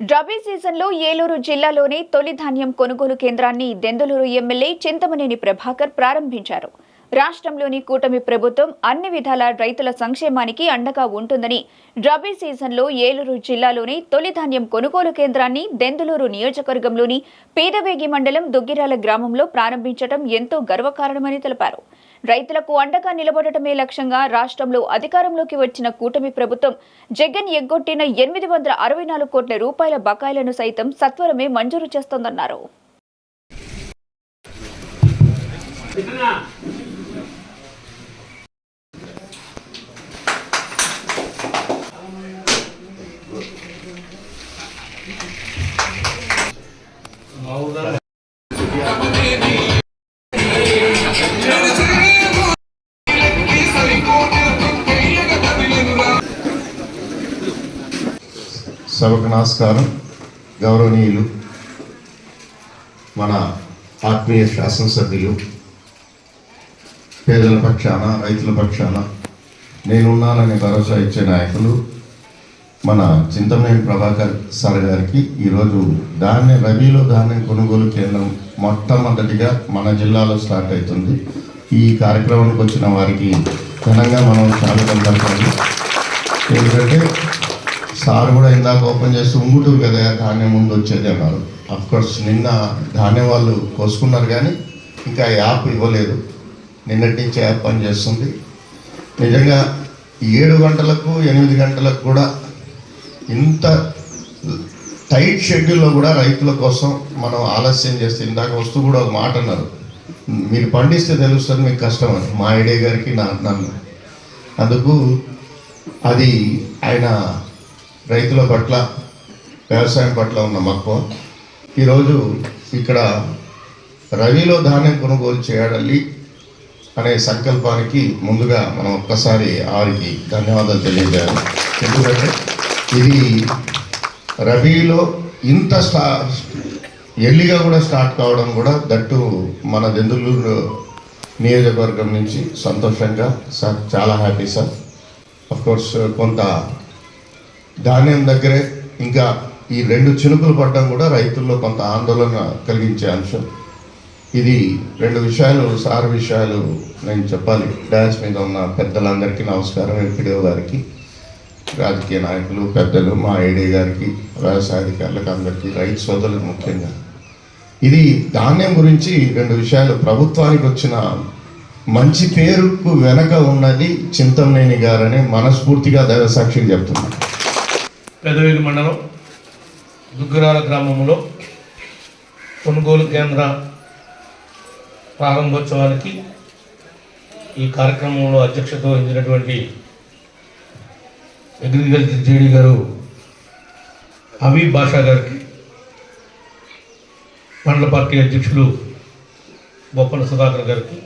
రబీ సీజన్లో ఏలూరు జిల్లాలోని తొలి ధాన్యం కొనుగోలు కేంద్రాన్ని దెందులూరు ఎమ్మెల్యే చింతమనేని ప్రభాకర్ ప్రారంభించారు. రాష్ట్రంలోని కూటమి ప్రభుత్వం అన్ని విధాల రైతుల సంక్షేమానికి అండగా ఉంటుందని రబీ సీజన్లో ఏలూరు జిల్లాలోని తొలి ధాన్యం కొనుగోలు కేంద్రాన్ని దెందులూరు నియోజకవర్గంలోని పేదవేగి మండలం దుగ్గిరాల గ్రామంలో ప్రారంభించడం ఎంతో గర్వకారణమని తెలిపారు. రైతులకు అండగా నిలబడటమే లక్ష్యంగా రాష్ట్రంలో అధికారంలోకి వచ్చిన కూటమి ప్రభుత్వం జగన్ ఎగ్గొట్టిన ఎనిమిది వందల అరవై నాలుగు కోట్ల రూపాయల బకాయిలను సైతం సత్వరమే మంజూరు చేస్తోందన్నారు. సభకు నమస్కారం. గౌరవనీయులు మన ఆత్మీయ శాసనసభ్యులు పేదల పక్షాన రైతుల పక్షాన నేనున్నానని భరోసా ఇచ్చే నాయకులు మన చింతమనేని ప్రభాకర్ సార్ గారికి ఈరోజు ధాన్య రబీలో ధాన్యం కొనుగోలు కేంద్రం మొట్టమొదటిగా మన జిల్లాలో స్టార్ట్ అవుతుంది. ఈ కార్యక్రమానికి వచ్చిన వారికి ఘనంగా మనం స్వాగతం పలకాలి ఎందుకంటే సార్ కూడా ఇందాక ఓపెన్ చేస్తూ ఉంగుటూరు కదా ధాన్యం ముందు వచ్చేది అన్నారు. అఫ్కోర్స్ నిన్న ధాన్యం వాళ్ళు కోసుకున్నారు కానీ ఇంకా యాప్ ఇవ్వలేదు. నిన్నటి నుంచి యాప్ పనిచేస్తుంది నిజంగా ఏడు గంటలకు ఎనిమిది గంటలకు కూడా ఇంత టైట్ షెడ్యూల్లో కూడా రైతుల కోసం మనం ఆలస్యం చేస్తే ఇందాక వస్తూ కూడా ఒక మాట అన్నారు. మీరు పండిస్తే తెలుస్తుంది మీకు కష్టం అని. మా ఐడే గారికి నా నన్ను. అందుకు అది ఆయన రైతుల పట్ల వ్యవసాయం పట్ల ఉన్న మక్కువ. ఈరోజు ఇక్కడ రవిలో ధాన్యం కొనుగోలు చేయాలి అనే సంకల్పానికి ముందుగా మనం ఒక్కసారి వారికి ధన్యవాదాలు తెలియజేయాలి. ఎందుకంటే ఇది రబీలో ఇంత స్టా ఎర్లీగా కూడా స్టార్ట్ కావడం కూడా దట్టు మన దెందులూరు నియోజకవర్గం నుంచి సంతోషంగా సార్ చాలా హ్యాపీ సార్. అఫ్కోర్స్ కొంత ధాన్యం దగ్గరే ఇంకా ఈ రెండు చినుకులు పడడం కూడా రైతుల్లో కొంత ఆందోళన కలిగించే అంశం. ఇది రెండు విషయాలు సార్ విషయాలు నేను చెప్పాలి. డ్యాన్స్ మీద ఉన్న పెద్దలందరికీ నమస్కారం. ఎంపీడీఓ గారికి రాజకీయ నాయకులు పెద్దలు మా ఐడి గారికి వ్యవసాయ అధికారులకు అందరికీ రైతు సోదరులకు ముఖ్యంగా. ఇది ధాన్యం గురించి రెండు విషయాలు. ప్రభుత్వానికి వచ్చిన మంచి పేరుకు వెనక ఉన్నది చింతమనేని గారని మనస్ఫూర్తిగా దైవసాక్షికి చెప్తున్నాను పెదవేలు మండలం దుగ్గరాల గ్రామంలో కొనుగోలు కేంద్ర ప్రారంభోత్సవానికి ఈ కార్యక్రమంలో అధ్యక్షత వహించినటువంటి అగ్రికల్చర్ జేడీ గారు అవి బాషా గారికి మండల పార్టీ అధ్యక్షులు బొప్పన సుధాకర్ గారికి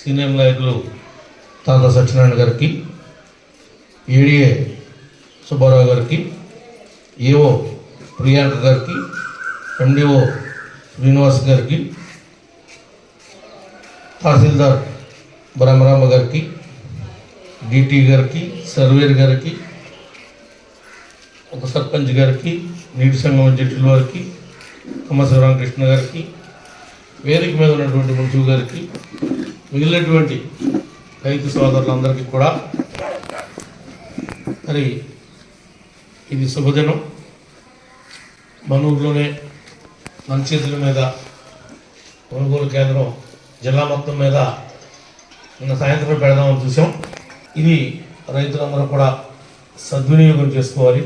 సీనియర్ నాయకులు తాత సత్యనారాయణ గారికి ఏడీఏ సుబ్బారావు గారికి ఏఓ ప్రియాంక గారికి ఎండిఓ శ్రీనివాస్ గారికి తహసీల్దార్ బ్రహ్మరామ గారికి డిటి గారికి సర్వేర్ గారికి ఉప సర్పంచ్ గారికి నీటి సంఘం అధ్యక్షుల వారికి కమ్మ గారికి వేదిక మీద ఉన్నటువంటి మున్సిపల్ గారికి మిగిలినటువంటి రైతు సోదరులందరికీ కూడా మరి ఇది శుభదినం. మన ఊర్లోనే మన చేతుల మీద కొనుగోలు కేంద్రం జిల్లా మొత్తం మీద నిన్న సాయంత్రం పెడదామని చూసాం ఇది రైతులందరూ కూడా సద్వినియోగం చేసుకోవాలి.